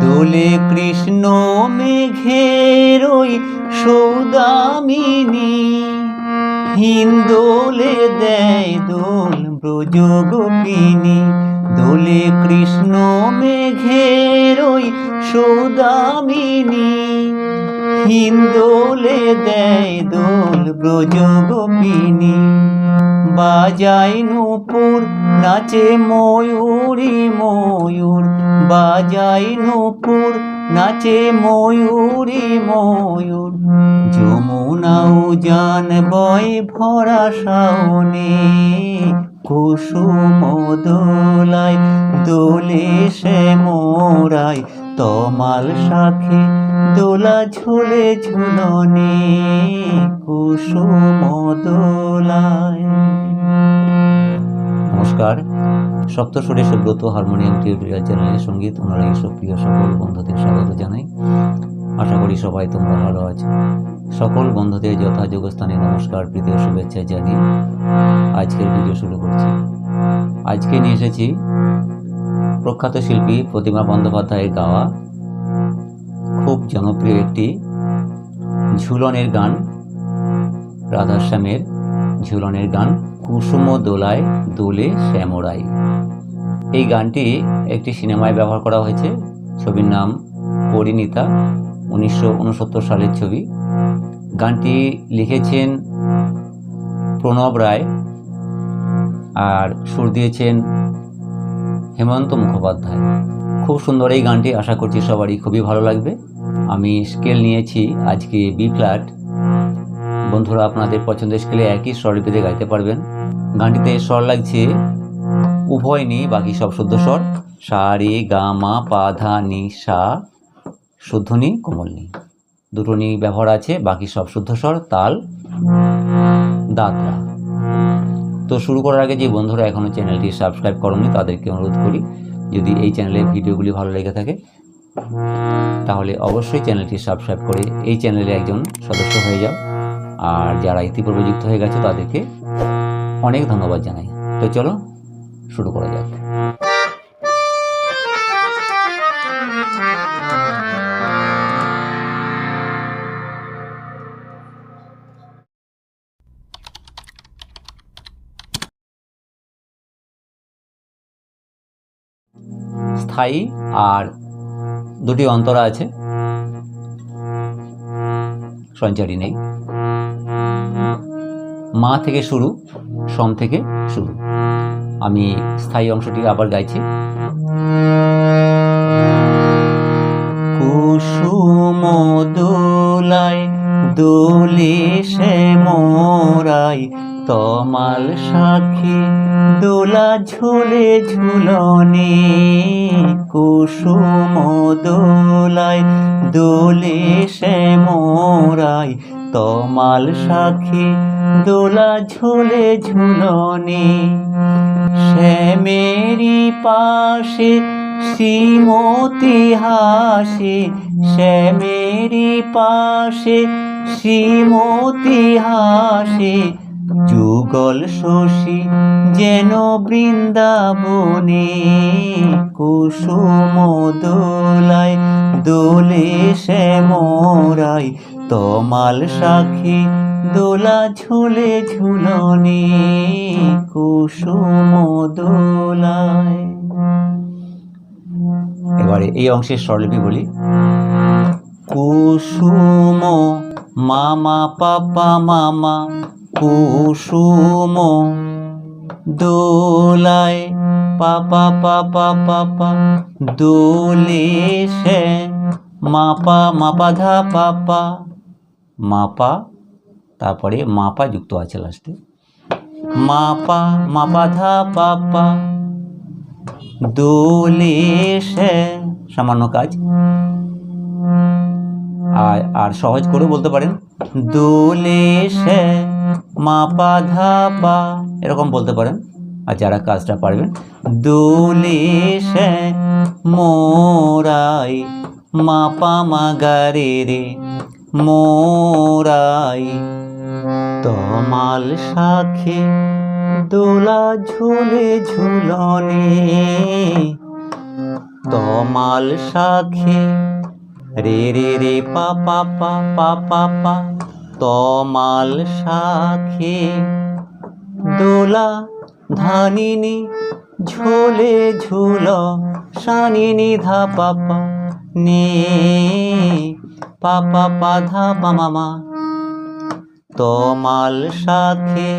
দোলে কৃষ্ণ মেঘের ওই সৌদামিনী। হিন্দোলে দেয় দোল ব্রজ গোপিনী দোলে কৃষ্ণ মেঘের ওই সৌদামিনী। হিন্দোলে দেয় দোল ব্রজ গোপিনী বাজায় নূপুর, নাচে ময়ূরী ময়ূর। বাজায় নূপুর, নাচে ময়ূরী ময়ূর। যমুনাও জান বয় ভরা শাওনে, কুসুম দোলায় দোলে সে মোরায়। তমাল শাখে দোলা ঝুলে ঝুলনে, কুসুম দোলায় নমস্কার। সপ্তস্বরে সুব্রত হারমোনিয়াম, টিউটোরিয়াল চ্যানেলের সংগীত, অনুরাগী সুপ্রিয় সকল বন্ধুদের স্বাগত জানাই। আশা করি সবাই তোমরা ভালো আছো। সকল বন্ধুদের যথাযোগ্য স্থানে নমস্কার, প্রীতি শুভেচ্ছা জানিয়ে আজকের ভিডিও শুরু করছি। আজকে নিয়ে এসেছি প্রখ্যাত শিল্পী প্রতিমা বন্দ্যোপাধ্যায়ের গাওয়া খুব জনপ্রিয় একটি ঝুলনের গান, রাধাশ্যামের ঝুলনের গান। কুসুম দোলায় দোলে শ্যামরাই। এই গানটি একটি সিনেমায় ব্যবহার করা হয়েছে। ছবির নাম পরিণীতা, উনিশশো উনসত্তর সালের ছবি। গানটি লিখেছেন প্রণব রায় আর সুর দিয়েছেন হেমন্ত মুখোপাধ্যায়। খুব সুন্দর এই গানটি, আশা করছি সবারই খুবই ভালো লাগবে। আমি স্কেল নিয়েছি আজকে বি ফ্ল্যাট। বন্ধুরা, আপনাদের পছন্দের স্কেলে একই স্বরলিপিতে গাইতে পারবেন। গানটিতে স্বর লাগছে, উভয় নি, বাকি সব শুদ্ধ স্বর। সা, রে, গা, মা, পা, ধা, নি, সা, শুদ্ধ নি, কোমল নি। দুটো নি ব্যবহার আছে, বাকি সব শুদ্ধ স্বর, তাল, দাঁতরা। তো শুরু করার আগে যে বন্ধুরা এখনও চ্যানেলটি সাবস্ক্রাইব করনি, তাদেরকে অনুরোধ করি, যদি এই চ্যানেলের ভিডিওগুলি ভালো লেগে থাকে, তাহলে অবশ্যই চ্যানেলটি সাবস্ক্রাইব করে এই চ্যানেলে একজন সদস্য হয়ে যাও। আর যারা ইতিপূর্বে যুক্ত হয়ে গেছে তাদেরকে অনেক ধন্যবাদ জানাই। তো চলো, শুরু করা যাক। স্থায়ী আর দুটি অন্তরা আছে। সঞ্চারী নেই। মা থেকে শুরু, সম থেকে শুরু। আমি স্থায়ী অংশটি আবার গাইছি। কুসুম দোলায় দোলে সে মোরাই, তমাল সাক্ষী দোলা ঝুলে ঝুলনে। কুসুম দোলায় দোলে সে মোরাই তমাল সাক্ষী দোলা ঝুলে ঝুলনে। শ্যামেরি পাশে, শ্রীমতি হাসে। শ্যামেরি পাশে, শ্রীমতি হাসে। যুগল শশী যেন বৃন্দাবনে। কুসুম দোলায় দোলে শ্যামরাই তমাল সাক্ষী দোলা ঝুলে ঝুলনে কুসুম দোলায়। এবারে এই অংশের স্বরলিপি বলি। কুসুম মামা পাপা মামা কুসুম দোলায় পাপা পাপা পাপা দোলে সে মাপা মাপা ধা পাপা মাপা, তারপরে মাপা যুক্ত আছে লাস্টে মাপা মাপা ধা পাপা দোলে সামান্য কাজ। আর আর সহজ করে বলতে পারেন, দোলে মাপা ধা, পা। এরকম বলতে পারেন, আর যারা কাজটা পারবেন, দোলে মোরাই, মাপা মাগারে রে। মোরাই, তমাল শাখে দোলা ঝুলে ঝুলনে। তমাল শাখে রে রে রে পা পা পা পা পা পা, তমাল শাখে দোলা ধানিনি ঝোলে ঝুল শানিনি ধা পাপা নে। পাপা পা ধা পা মামা তমাল শাখে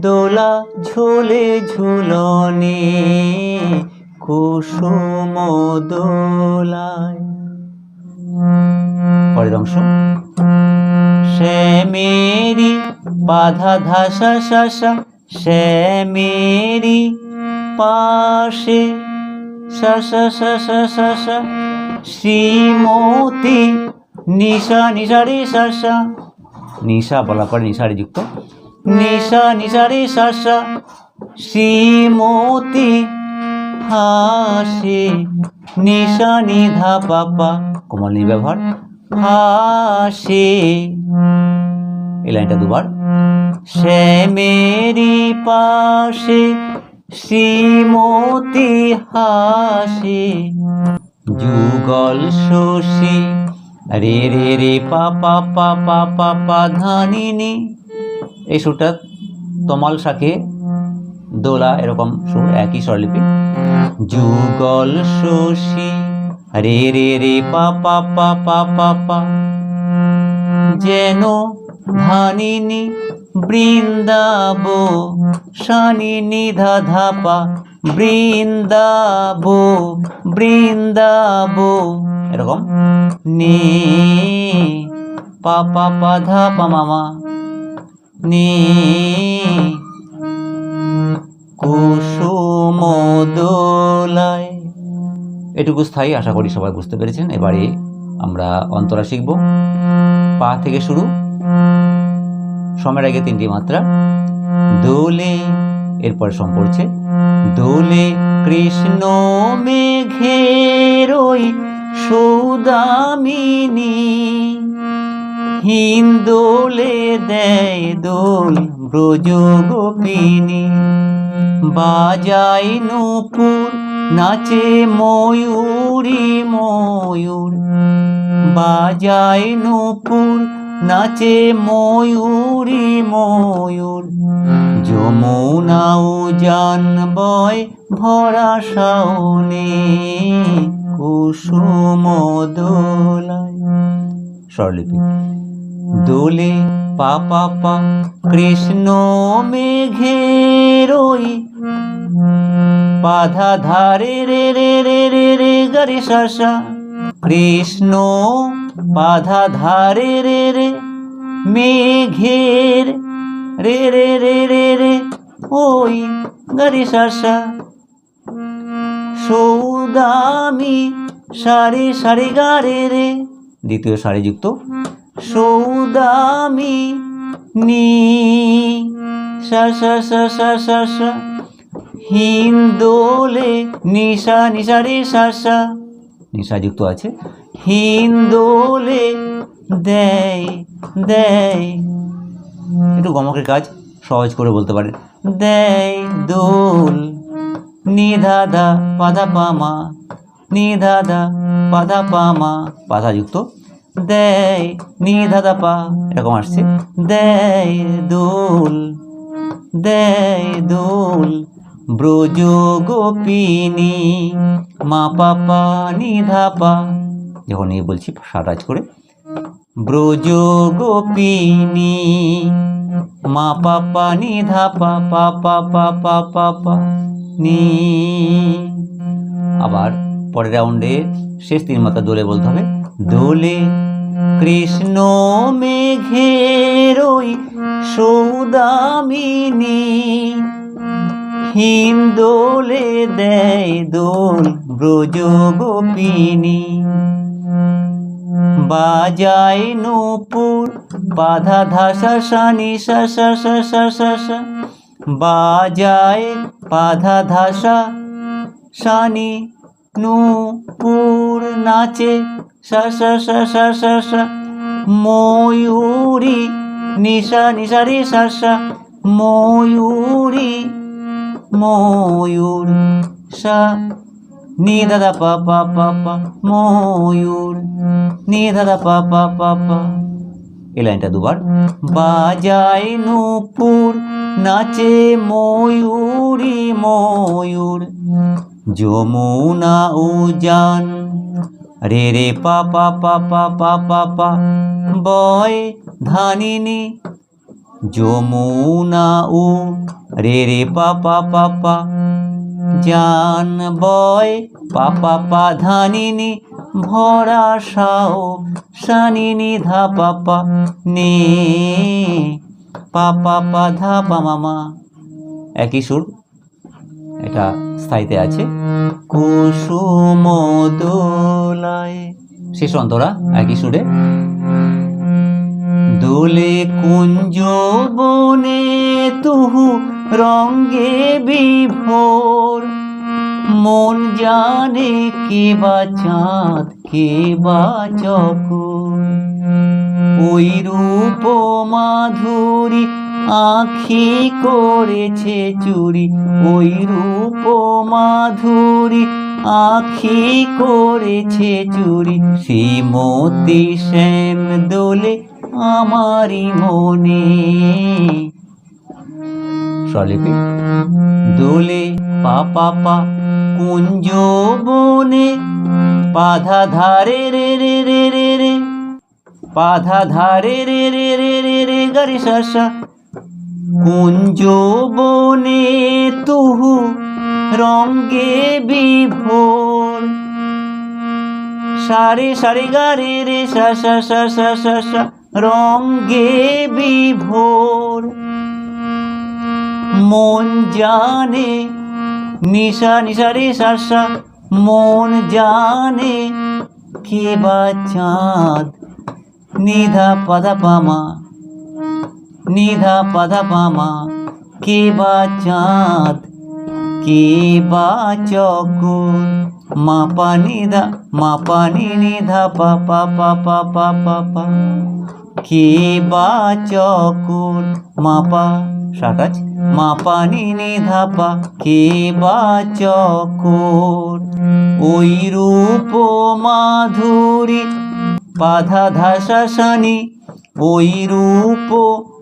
দোলা ঝোলে ঝুলনে, কুসুম দোলায়। অংশ। শ্যামেরি বাধা ধাসা শাসা শ্যামেরি পাশে শাসা শাসা শাসা শ্রীমতী নিশা নিশারে শাসা নিশা বলা পরে নিশারে যুক্ত নিশা নিশারে শাসা শ্রীমতী হাসে। নিশা, নিধা পাপা। কোমল ব্যবহার হাসে। এই লাইনটা দুবার। শ্যামেরি পাশে শ্রীমতী হাসে। যুগল শশী রে রে রে পা পা পা পা পা পা ধানিনি এই সুরটা তমাল শাখে দোলা এরকম সুর, একই স্বরলিপি। যুগল শশী, রে রে রে পা পা পা পা পা পা। যেন ধানিনি বৃন্দাব, শানি নিধা ধাপা বৃন্দাব বৃন্দাব এরকম? নে, পা পা পা, ধা, পা মামা নে, কুসুম দোলায়। এটুকু স্থায়ী, আশা করি সবাই বুঝতে পেরেছেন। এবারে আমরা অন্তরা শিখব। পা থেকে শুরু। সমের আগে তিনটি মাত্রা। দোলে, এরপর সম পড়ছে। দোলে কৃষ্ণ মেঘের ওই সৌদামিনী। হিন্দোলে দেয় দোল ব্রজ গোপিনী। বাজাই নূপুর, নাচে ময়ূরী ময়ূর। বাজাই নূপুর নাচে ময়ূরী ময়ূর যমুনাও জান বয় ভরা শাওনে, কুসুম দোলায়। স্বরলিপি, দোলে পা পা পা কৃষ্ণ মেঘের ওই বাধা ধারে রে রে রে রে রে গরে কৃষ্ণ বাধা ধারে রে রে, মেঘের রে রে রে রে রে, ওই গরে শাসা। সৌদামি সারে সারে গারে রে, দ্বিতীয় সারে যুক্ত সৌদামি নি হিন্দোলে নিশা নিশা রে সা সা। নিশা যুক্ত আছে। হিন্দোলে দেয় দেয় একটু গমকের কাজ সহজ করে বলতে পারেন। দেয় দোল নিধাধা পাধা পামা নিধাধা পাধা পামা পাধা যুক্ত। দেয় নিধাধা পা। এরকম আসছে। দেয় দোল দেয় দোল। ব্রজ গোপিনী মা পাপা নিধা পা। যখন এই বলছি সারাজ করে, ব্রজ গোপিনী, মা পাপা নিধা পা পা পা পা পা পা পা নি। আবার পরের রাউন্ডে শেষ তিন মাত্রা দোলে বলতে হবে, দোলে কৃষ্ণ মেঘের ওই সৌদামিনী হিন্দোলে দেয় দোল ব্রজ গোপিনী। বাজায় নূপুর, বাধা ধাসা, সানি সা সা সা সা সা সা। বাজায় বাধা ধাসা, সানি নূপুর নাচে, সা সা সা সা সা সা। ময়ূরী নিশা নিশা, রে, সা সা। ময়ূরী, ময়ূর, সা। নি দাদা পা পা পা পা ময়ূর নি দাদা পা পা পা পা এই লাইনটা দুবার বাজায় নূপুর নাচে ময়ূরী ময়ূর যমুনা উজান রে রে পা পা পা পা পা পা পা বয় ধানিনি যমুনা উ রে রে পা পা পা পা জান বয় পা পা পা ধানিনি ভরা সাও সানিনি ধা পা পা নে। পা পা পা ধা পা মামা। একই সুর, এটা স্থায়ীতে আছে। কুসুম দোলায়। শেষ অন্তরা, একই সুরে। দোলে কুঞ্জ বনে তুহু রঙ্গে বিভোর। মন জানে কে বা চাঁদ, কে বা চকর। ওই রূপ মাধুরী আখি করেছে চুরি। ওই রূপ মাধুরী আখি করেছে চুরি। শ্রীমতী শ্যাম দোলে আমারি মনে স্বলিপি দোলে পা পা পা কুঞ্জ বনে পাধা ধারে রে রে রে রে রে পাধা ধারে রে রে রে রে রে গারি শাসা। কুঞ্জ বনে তুহু রঙ্গে বিভোর। সারে সারে গারে রে সা সা সা সা সা রঙ্গে বিভোর। মন জানে, নিশা নিশা রে সা সা মন জানে কে বা চাঁদ। নিধা পদা পামা। নিধা পদা পামা। কে বা চাঁদ। কে বা চকর মা নিধা মা পা নি নিধা পা পা পা পা পা পা। কে বা চকর মা পা সাটাচ মা পা নি নিধা কে বা চকর ওই রূপ মাধুরী পাধা ধাসা সানি, ওই রূপ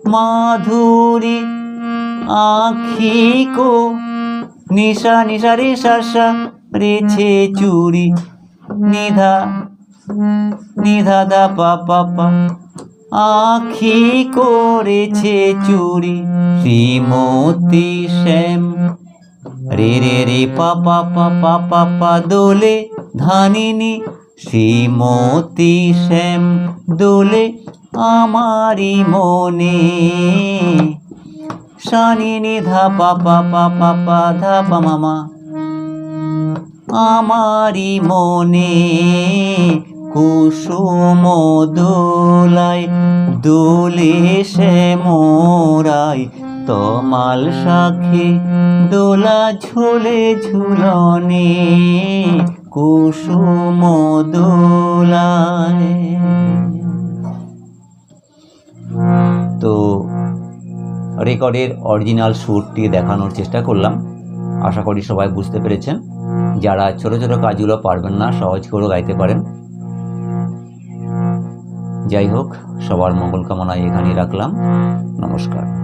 মাধুরী, আখি কো নিশা নিশা রে শাসা, রেছে চুরি, নিধা নিধা দা পা পা পা। আখি করেছে চুরি, শ্রীমতী শ্যাম। রে রে রে, পা দোলে ধানিনি, শ্রীমতী শ্যাম, দোলে আমারি মনে। সানিনি ধা, পা পা পা পা পা, ধা, পা মামা আমারি মনে। কুসুম দোলায় দোলে সে মোরাই, তমাল শাখে দোলা ঝোলে ঝুলনে কুসুম দোলায় তো রেকর্ডের অরিজিনাল সুরটি দেখানোর চেষ্টা করলাম। আশা করি সবাই বুঝতে পেরেছেন। যারা ছোট ছোট কাজগুলো পারবেন না, সহজ করেও গাইতে পারেন। যাই হোক সবার মঙ্গল কামনায় এখানেই রাখলাম। নমস্কার।